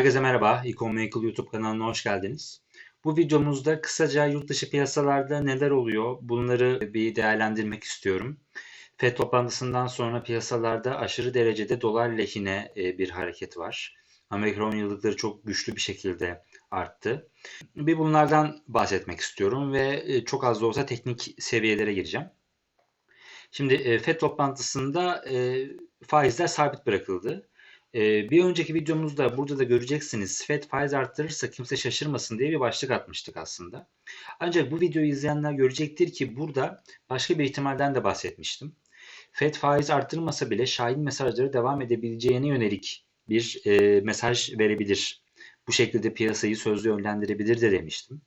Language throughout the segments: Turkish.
Herkese merhaba, Econ Vehicle YouTube kanalına hoş geldiniz. Bu videomuzda kısaca yurt dışı piyasalarda neler oluyor bunları bir değerlendirmek istiyorum. FED toplantısından sonra piyasalarda aşırı derecede dolar lehine e, bir hareket var. Amerika 10 yıllıkları çok güçlü bir şekilde arttı. Bir bunlardan bahsetmek istiyorum ve e, çok az da olsa teknik seviyelere gireceğim. Şimdi e, FED toplantısında faizler sabit bırakıldı. Ee, bir önceki videomuzda burada da göreceksiniz Fed faiz arttırırsa kimse şaşırmasın diye bir başlık atmıştık aslında. Ancak bu videoyu izleyenler görecektir ki burada başka bir ihtimalden de bahsetmiştim. Fed faiz arttırmasa bile şahin mesajları devam edebileceğine yönelik bir e, mesaj verebilir. Bu şekilde piyasayı sözlü yönlendirebilir de demiştim.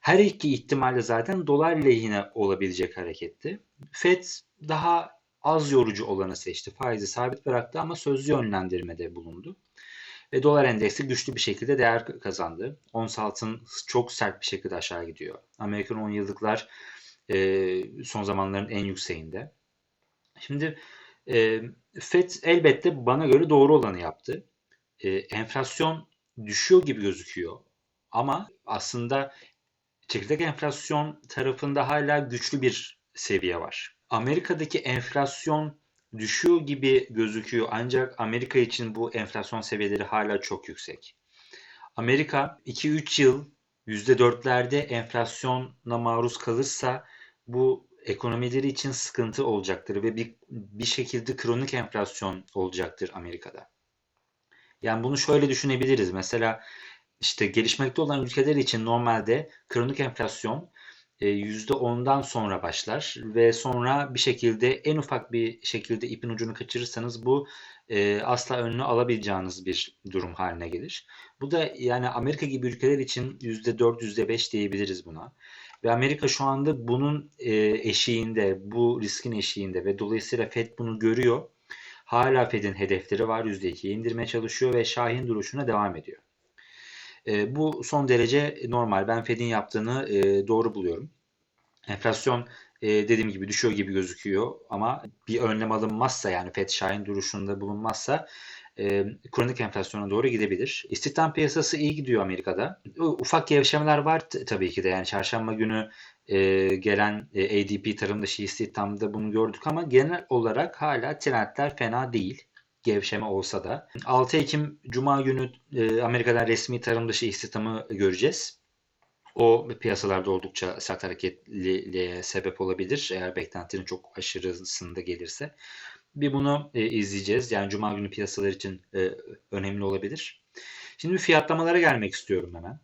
Her iki ihtimalle zaten dolar lehine olabilecek hareketti. Fed daha az yorucu olanı seçti. Faizi sabit bıraktı ama sözlü yönlendirmede bulundu. Ve dolar endeksi güçlü bir şekilde değer kazandı. Ons altın çok sert bir şekilde aşağı gidiyor. Amerikan 10 yıllıklar e, son zamanların en yükseğinde. Şimdi e, FED elbette bana göre doğru olanı yaptı. E, enflasyon düşüyor gibi gözüküyor. Ama aslında çekirdek enflasyon tarafında hala güçlü bir seviye var. Amerika'daki enflasyon düşüyor gibi gözüküyor ancak Amerika için bu enflasyon seviyeleri hala çok yüksek. Amerika 2-3 yıl %4'lerde enflasyona maruz kalırsa bu ekonomileri için sıkıntı olacaktır ve bir, bir şekilde kronik enflasyon olacaktır Amerika'da. Yani bunu şöyle düşünebiliriz. Mesela işte gelişmekte olan ülkeler için normalde kronik enflasyon %10'dan e, sonra başlar ve sonra bir şekilde en ufak bir şekilde ipin ucunu kaçırırsanız bu e, asla önünü alabileceğiniz bir durum haline gelir. Bu da yani Amerika gibi ülkeler için %4, %5 diyebiliriz buna. Ve Amerika şu anda bunun e, eşiğinde, bu riskin eşiğinde ve dolayısıyla Fed bunu görüyor. Hala Fed'in hedefleri var. %2'ye indirmeye çalışıyor ve Şahin duruşuna devam ediyor. E, bu son derece normal. Ben Fed'in yaptığını e, doğru buluyorum. Enflasyon e, dediğim gibi düşüyor gibi gözüküyor ama bir önlem alınmazsa yani Fed Şahin duruşunda bulunmazsa e, kronik enflasyona doğru gidebilir. İstihdam piyasası iyi gidiyor Amerika'da. Ufak gevşemeler var tabii ki de yani çarşamba günü e, gelen e, ADP tarım dışı istihdamda bunu gördük ama genel olarak hala trendler fena değil gevşeme olsa da. 6 Ekim Cuma günü e, Amerika'dan resmi tarım dışı istihdamı göreceğiz. O piyasalarda oldukça sert hareketliliğe sebep olabilir eğer beklentinin çok aşırısında gelirse. Bir bunu e, izleyeceğiz. Yani Cuma günü piyasalar için e, önemli olabilir. Şimdi fiyatlamalara gelmek istiyorum hemen.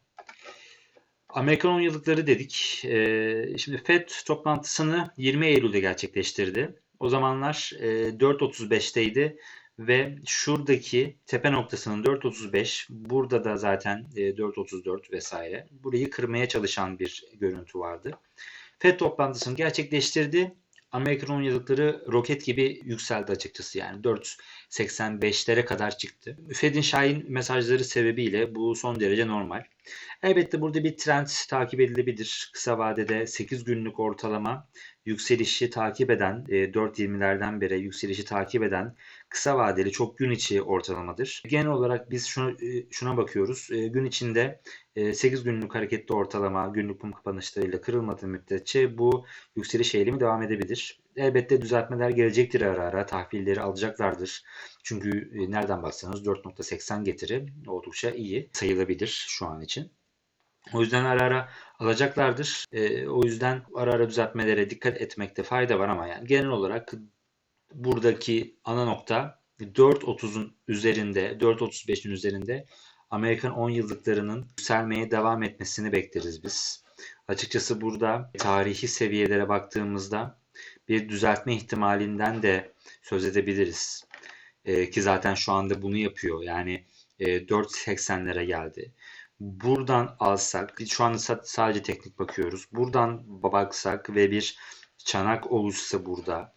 Amerikan 10 yıllıkları dedik. E, şimdi FED toplantısını 20 Eylül'de gerçekleştirdi. O zamanlar e, 4.35'teydi ve şuradaki tepe noktasının 4.35 burada da zaten 4.34 e, vesaire burayı kırmaya çalışan bir görüntü vardı. FED toplantısını gerçekleştirdi. Amerikan 10 yıllıkları roket gibi yükseldi açıkçası yani 4.85'lere kadar çıktı. Fed'in şahin mesajları sebebiyle bu son derece normal. Elbette burada bir trend takip edilebilir. Kısa vadede 8 günlük ortalama yükselişi takip eden, 4.20'lerden e, beri yükselişi takip eden kısa vadeli çok gün içi ortalamadır. Genel olarak biz şuna, e, şuna bakıyoruz. E, gün içinde 8 günlük hareketli ortalama günlük mum kapanışlarıyla kırılmadığı müddetçe bu yükseliş eğilimi devam edebilir. Elbette düzeltmeler gelecektir ara ara. Tahvilleri alacaklardır. Çünkü nereden baksanız 4.80 getiri oldukça iyi sayılabilir şu an için. O yüzden ara ara alacaklardır. E, o yüzden ara ara düzeltmelere dikkat etmekte fayda var ama yani genel olarak buradaki ana nokta 4.30'un üzerinde, 4.35'in üzerinde Amerikan 10 yıllıklarının yükselmeye devam etmesini bekleriz biz. Açıkçası burada tarihi seviyelere baktığımızda bir düzeltme ihtimalinden de söz edebiliriz. E, ki zaten şu anda bunu yapıyor. Yani e, 4.80'lere geldi buradan alsak, şu anda sadece teknik bakıyoruz. Buradan baksak ve bir çanak oluşsa burada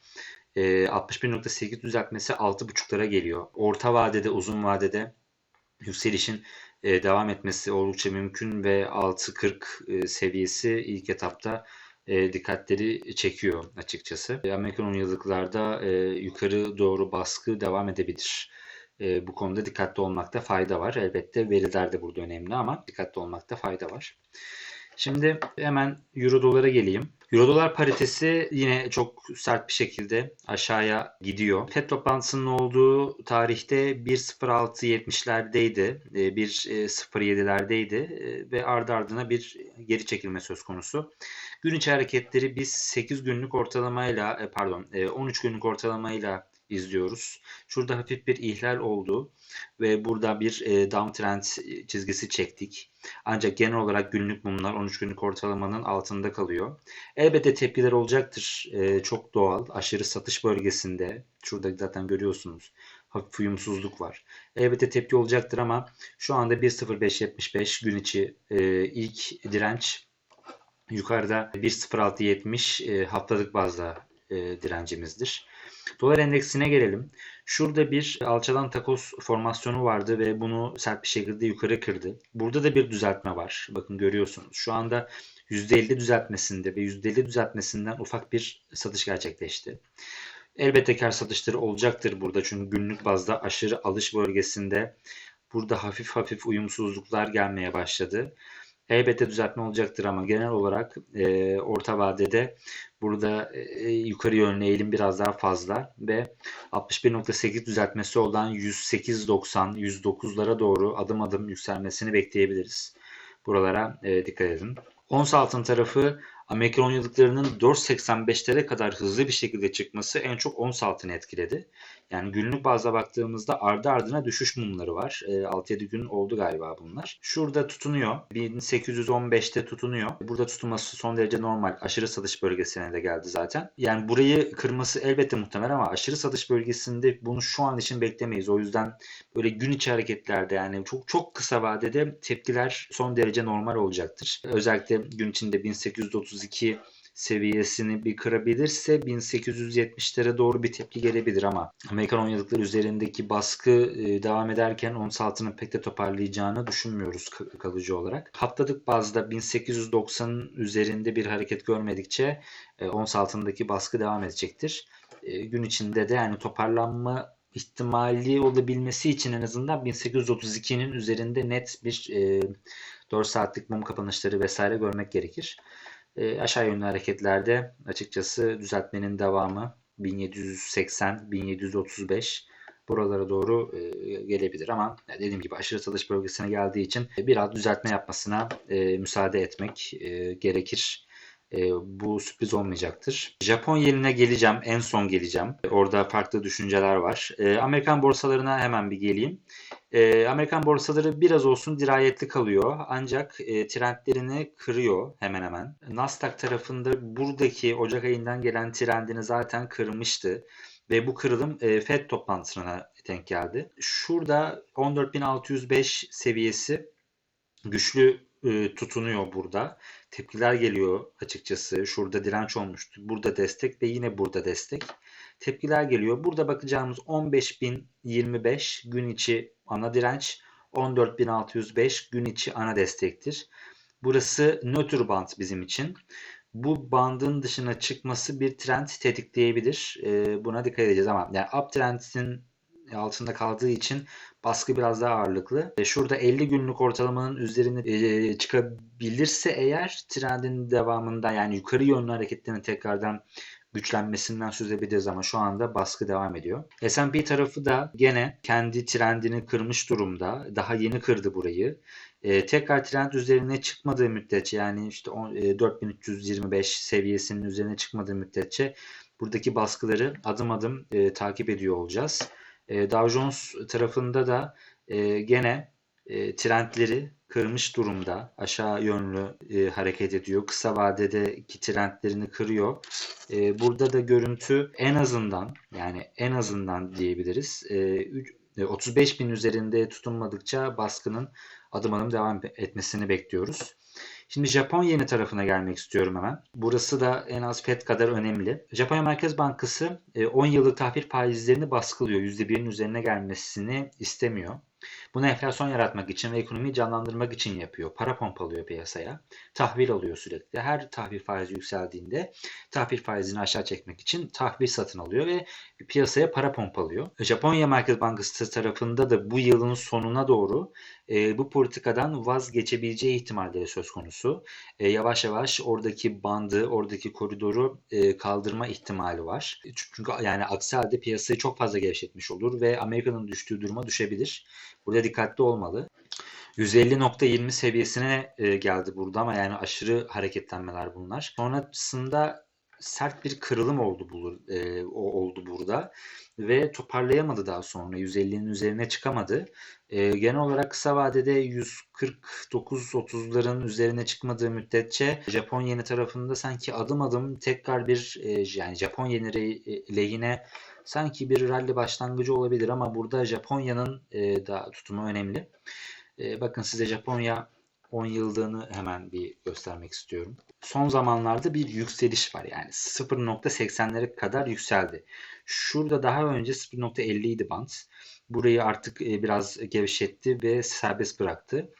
e, 61.8 düzeltmesi 6.5'lara geliyor. Orta vadede, uzun vadede yükselişin e, devam etmesi oldukça mümkün ve 6.40 e, seviyesi ilk etapta e, dikkatleri çekiyor açıkçası. Amerikan 10 yıllıklarda e, yukarı doğru baskı devam edebilir. E, bu konuda dikkatli olmakta fayda var. Elbette veriler de burada önemli ama dikkatli olmakta fayda var. Şimdi hemen Euro dolara geleyim. Euro dolar paritesi yine çok sert bir şekilde aşağıya gidiyor. FED toplantısının olduğu tarihte 1.06.70'lerdeydi, 1.07'lerdeydi e, ve ardı ardına bir geri çekilme söz konusu. Gün içi hareketleri biz 8 günlük ortalamayla e, pardon 13 günlük ortalamayla izliyoruz. Şurada hafif bir ihlal oldu ve burada bir e, downtrend çizgisi çektik. Ancak genel olarak günlük mumlar 13 günlük ortalamanın altında kalıyor. Elbette tepkiler olacaktır. E, çok doğal. Aşırı satış bölgesinde. Şurada zaten görüyorsunuz. Hafif uyumsuzluk var. Elbette tepki olacaktır ama şu anda 1.0575 gün içi e, ilk direnç yukarıda 1.0670 e, haftalık bazda e, direncimizdir. Dolar endeksine gelelim. Şurada bir alçalan takos formasyonu vardı ve bunu sert bir şekilde yukarı kırdı. Burada da bir düzeltme var. Bakın görüyorsunuz. Şu anda %50 düzeltmesinde ve %50 düzeltmesinden ufak bir satış gerçekleşti. Elbette kar satışları olacaktır burada çünkü günlük bazda aşırı alış bölgesinde burada hafif hafif uyumsuzluklar gelmeye başladı. Elbette düzeltme olacaktır ama genel olarak e, orta vadede burada e, yukarı yönlü eğilim biraz daha fazla ve 61.8 düzeltmesi olan 108.90 109'lara doğru adım adım yükselmesini bekleyebiliriz. Buralara e, dikkat edin. Ons altın tarafı Amerikan 10 yıllıklarının 4.85'lere kadar hızlı bir şekilde çıkması en çok ons altını etkiledi. Yani günlük bazda baktığımızda ardı ardına düşüş mumları var. E, 6-7 gün oldu galiba bunlar. Şurada tutunuyor. 1815'te tutunuyor. Burada tutulması son derece normal. Aşırı satış bölgesine de geldi zaten. Yani burayı kırması elbette muhtemel ama aşırı satış bölgesinde bunu şu an için beklemeyiz. O yüzden böyle gün içi hareketlerde yani çok çok kısa vadede tepkiler son derece normal olacaktır. Özellikle gün içinde 1832 seviyesini bir kırabilirse 1870'lere doğru bir tepki gelebilir ama Amerikan 10 yıllıklar üzerindeki baskı e, devam ederken ons altının pek de toparlayacağını düşünmüyoruz kalıcı olarak. Haftalık bazda 1890'ın üzerinde bir hareket görmedikçe e, ons altındaki baskı devam edecektir. E, gün içinde de yani toparlanma ihtimali olabilmesi için en azından 1832'nin üzerinde net bir e, 4 saatlik mum kapanışları vesaire görmek gerekir. E, aşağı yönlü hareketlerde açıkçası düzeltmenin devamı 1780-1735 buralara doğru e, gelebilir ama dediğim gibi aşırı satış bölgesine geldiği için biraz düzeltme yapmasına e, müsaade etmek e, gerekir. E, bu sürpriz olmayacaktır. Japon yenine geleceğim. En son geleceğim. Orada farklı düşünceler var. E, Amerikan borsalarına hemen bir geleyim. E, Amerikan borsaları biraz olsun dirayetli kalıyor. Ancak e, trendlerini kırıyor hemen hemen. Nasdaq tarafında buradaki Ocak ayından gelen trendini zaten kırmıştı. Ve bu kırılım e, FED toplantısına denk geldi. Şurada 14.605 seviyesi güçlü e, tutunuyor burada. Tepkiler geliyor açıkçası. Şurada direnç olmuştu. Burada destek ve yine burada destek. Tepkiler geliyor. Burada bakacağımız 15.025 gün içi ana direnç. 14.605 gün içi ana destektir. Burası nötr band bizim için. Bu bandın dışına çıkması bir trend tetikleyebilir. E, buna dikkat edeceğiz ama yani uptrend'in altında kaldığı için baskı biraz daha ağırlıklı. E, şurada 50 günlük ortalamanın üzerine e, çıkabilirse eğer trendin devamında yani yukarı yönlü hareketlerin tekrardan güçlenmesinden söz edebiliriz ama şu anda baskı devam ediyor. S&P tarafı da gene kendi trendini kırmış durumda. Daha yeni kırdı burayı. E, tekrar trend üzerine çıkmadığı müddetçe yani işte e, 4325 seviyesinin üzerine çıkmadığı müddetçe buradaki baskıları adım adım e, takip ediyor olacağız. E, Dow Jones tarafında da e, gene e, trendleri kırmış durumda. Aşağı yönlü e, hareket ediyor. Kısa vadedeki trendlerini kırıyor. E, burada da görüntü en azından yani en azından diyebiliriz. E, 35 bin üzerinde tutunmadıkça baskının adım adım devam etmesini bekliyoruz. Şimdi Japon yeni tarafına gelmek istiyorum hemen. Burası da en az FED kadar önemli. Japonya Merkez Bankası 10 e, yıllık tahvil faizlerini baskılıyor. %1'in üzerine gelmesini istemiyor. Bunu enflasyon yaratmak için ve ekonomiyi canlandırmak için yapıyor. Para pompalıyor piyasaya. Tahvil alıyor sürekli. Her tahvil faizi yükseldiğinde tahvil faizini aşağı çekmek için tahvil satın alıyor ve piyasaya para pompalıyor. Japonya Merkez Bankası tarafında da bu yılın sonuna doğru e, bu politikadan vazgeçebileceği ihtimalleri söz konusu. E, yavaş yavaş oradaki bandı, oradaki koridoru e, kaldırma ihtimali var. Çünkü yani aksi halde piyasayı çok fazla gevşetmiş olur ve Amerika'nın düştüğü duruma düşebilir. Burada dikkatli olmalı. 150.20 seviyesine e, geldi burada ama yani aşırı hareketlenmeler bunlar. Sonrasında sert bir kırılım oldu bu, e, oldu burada ve toparlayamadı daha sonra 150'nin üzerine çıkamadı. E, genel olarak kısa vadede 149-30'ların üzerine çıkmadığı müddetçe Japon yeni tarafında sanki adım adım tekrar bir e, yani Japon yeni re- lehine sanki bir rally başlangıcı olabilir ama burada Japonya'nın e, da tutumu önemli. E, bakın size Japonya 10 yıldığını hemen bir göstermek istiyorum. Son zamanlarda bir yükseliş var yani 0.80'lere kadar yükseldi. Şurada daha önce 0.50 idi band. Burayı artık e, biraz gevşetti ve serbest bıraktı.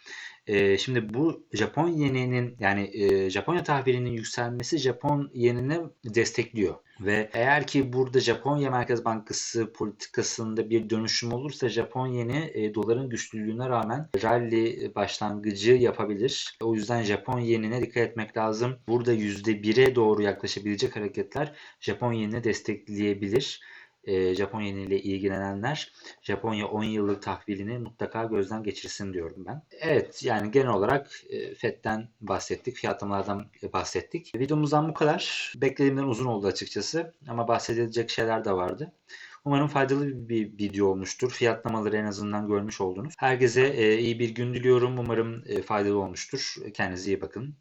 E, şimdi bu Japon yeninin yani e, Japonya tahvilinin yükselmesi Japon yenini destekliyor. Ve eğer ki burada Japonya Merkez Bankası politikasında bir dönüşüm olursa Japon yeni e, doların güçlülüğüne rağmen rally başlangıcı yapabilir. O yüzden Japon yenine dikkat etmek lazım. Burada %1'e doğru yaklaşabilecek hareketler Japon yenini destekleyebilir e, Japon yeniyle ilgilenenler Japonya 10 yıllık tahvilini mutlaka gözden geçirsin diyorum ben. Evet yani genel olarak e, FED'den bahsettik, fiyatlamalardan bahsettik. Videomuzdan bu kadar. Beklediğimden uzun oldu açıkçası ama bahsedilecek şeyler de vardı. Umarım faydalı bir video olmuştur. Fiyatlamaları en azından görmüş oldunuz. Herkese e, iyi bir gün diliyorum. Umarım e, faydalı olmuştur. Kendinize iyi bakın.